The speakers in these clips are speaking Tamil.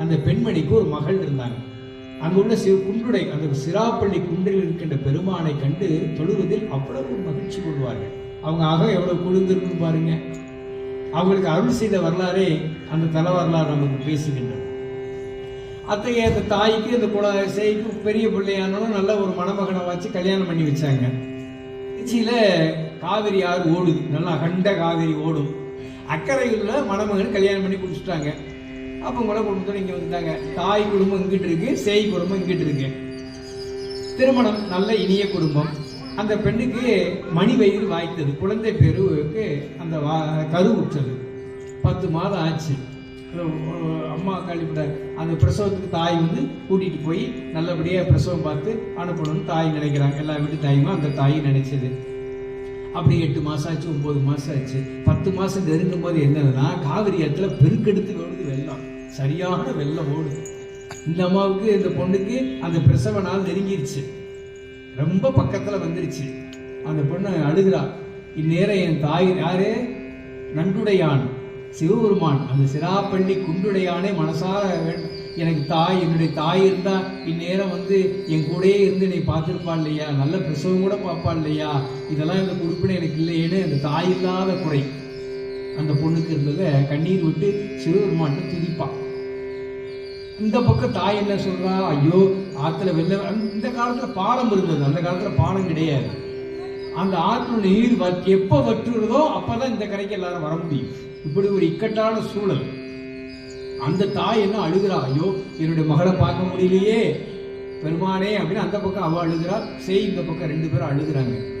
அந்த பெண்மணிக்கு ஒரு மகள் இருந்தாங்க. அங்குள்ள சிறு குன்றுடை அந்த சிராப்பள்ளி குன்றில் இருக்கின்ற பெருமானை கண்டு தொழுவதில் அவ்வளவு மகிழ்ச்சி கொள்வார்கள். அவங்க ஆக எவ்வளவு குளிர்ந்திருக்குன்னு பாருங்க. அவங்களுக்கு அருள் செய்த வரலாறே அந்த தல வரலாறு நமக்கு பேசுகின்றது. அத்தகைய அந்த தாய்க்கு அந்த குல செய்க்கு பெரிய பிள்ளையானவனும் நல்ல ஒரு மணமகனை வச்சு கல்யாணம் பண்ணி வச்சாங்க. திருச்சியில் காவிரி ஆறு ஓடுது. நல்லா அகண்ட காவிரி ஓடும். அக்கறையில் மணமகன் கல்யாணம் பண்ணி குடிச்சிட்டாங்க. அப்போ கூட குடும்பத்தோட இங்கே வந்துட்டாங்க தாய் குடும்பம் இங்கிட்டு இருக்கு? சேய் குடும்பம் இங்கிட்டு இருக்கு? திருமணம் நல்ல இனிய குடும்பம். அந்த பெண்ணுக்கு மணி வயிறு வாய்த்தது. குழந்தை பேருக்கு அந்த வா- கரு உற்றது. பத்து மாதம் ஆச்சு. அம்மா கழிப்பிட அந்த பிரசவத்துக்கு தாய் வந்து கூட்டிட்டு போய் நல்லபடியாக பிரசவம் பார்த்து அனுப்பணும்னு தாய் நினைக்கிறாங்க. எல்லா வீட்டு தாயுமா அந்த தாய் நினைச்சது. அப்படி எட்டு மாதம் ஆச்சு ஒம்பது மாதம் ஆச்சு. பத்து மாதம் நெருங்கும் போது என்னதுன்னா காவிரி இடத்துல பெருக்கெடுத்து விழுந்து வெள்ளம். சரியான வெள்ளம் ஓடுது இந்த அம்மாவுக்கு இந்த பொண்ணுக்கு அந்த பிரசவ நாள் நெருங்கிருச்சு. ரொம்ப பக்கத்தில் வந்துருச்சு. அந்த பொண்ணு அழுகிறா. இந்நேரம் என் தாய் யாரு? நன்றுடையான் சிவபெருமான். அந்த சிராப்பள்ளி குண்டுடையானே மனசார எனக்கு தாய் என்னுடைய தாய் இருந்தா இந்நேரம் வந்து என் கூடயே இருந்து என்னை பார்த்துருப்பா இல்லையா? நல்ல பிரசவம் கூட பார்ப்பா இல்லையா? இதெல்லாம் இந்த குறிப்பிட எனக்கு இல்லையேன்னு அந்த தாய் இல்லாத குறை. அந்த பொண்ணுக்கு இருந்ததை கண்ணீர் விட்டு சிவபெருமான்ட்டு துதிப்பான் இந்த பக்கம் தாய் என்ன சொல்றா? ஐயோ ஆத்துல வெள்ள இந்த காலத்துல பாலம் இருந்தது. அந்த காலத்துல பாலம் கிடையாது. அந்த ஆற்றுல நீர் வ- எப்ப வற்றுறதோ அப்பதான் இந்த கரைக்கு எல்லாரும் வர முடியும். இப்படி ஒரு இக்கட்டான சூழல். அந்த தாய் என்ன அழுகிறா? ஐயோ என்னுடைய மகளை பார்க்க முடியலையே. பெருமானே அப்படின்னு அந்த பக்கம் அவ அழுகிறா. செய் இந்த பக்கம் ரெண்டு பேரும் அழுகிறாங்க.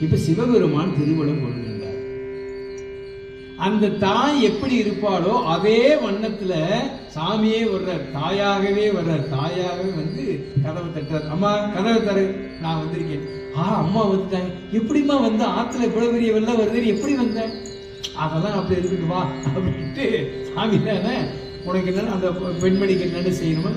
இப்ப சிவபெருமான் திருவள்ளுவர் கொள்கின்றார் அந்த தாய் எப்படி இருப்பாளோ அதே வண்ணத்துல சாமியே வர்றார் தாயாகவே வர்றார். தாயாகவே வந்து கதவை தட்டுறார். அம்மா கதவை தரு நான் வந்திருக்கேன். ஆ அம்மா வந்துட்டாங்க. எப்படிம்மா வந்து? ஆத்துல இவ்வளவு பெரிய வெள்ளம் வருது எப்படி வந்த? அதெல்லாம் அப்படி இருக்கட்டு வா. அப்படின்ட்டு சாமி தானே உனக்கு என்னன்னு அந்த பெண்மணிக்கு என்னென்ன செய்யணுமோ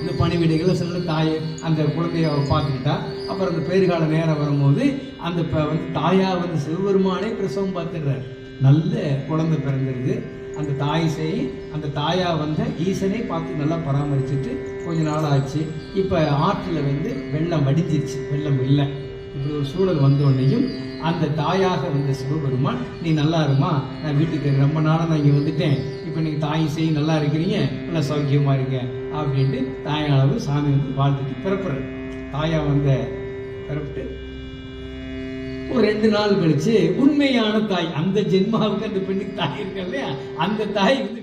அந்த பணிவிடைகளை சில தாய். அந்த குழந்தைய அவர் பார்த்துக்கிட்டா. அப்புறம் அந்த பேறுகால நேரம் வரும்போது அந்த ப- வந்து தாயா வந்து சிவபெருமானே பிரசவம் பார்த்துடுறாரு. நல்ல குழந்தை பிறந்திருக்கு. அந்த தாய் செய் அந்த தாயாக வந்த ஈசனே பார்த்து நல்லா பராமரிச்சுட்டு கொஞ்ச நாள் ஆச்சு. இப்போ ஆற்றில் வந்து வெள்ளம் வடிஞ்சிருச்சு. வெள்ளம் இல்லை. இப்படி ஒரு சூழல் வந்தோடனையும் அந்த தாயாக வந்த சிவபெருமான் நீ நல்லா இருமா? நான் வீட்டுக்கு ரொம்ப நாளாக நான் இங்கே வந்துட்டேன். இப்போ நீங்கள் தாய் செய் நல்லா இருக்கிறீங்க. நல்லா சௌக்கியமாக இருங்க. அப்படின்ட்டு தாயாளவு சாமி வந்து வாழ்த்துட்டு பிறப்புறாரு. தாயாக வந்த பிறப்பிட்டு ஒரு ரெண்டு நாள் கழிச்சு உண்மையான தாய் அந்த ஜென்மாவுக்கு அந்த பெண்ணுக்கு தாய் இருக்கா இல்லையா? அந்த தாய் வந்து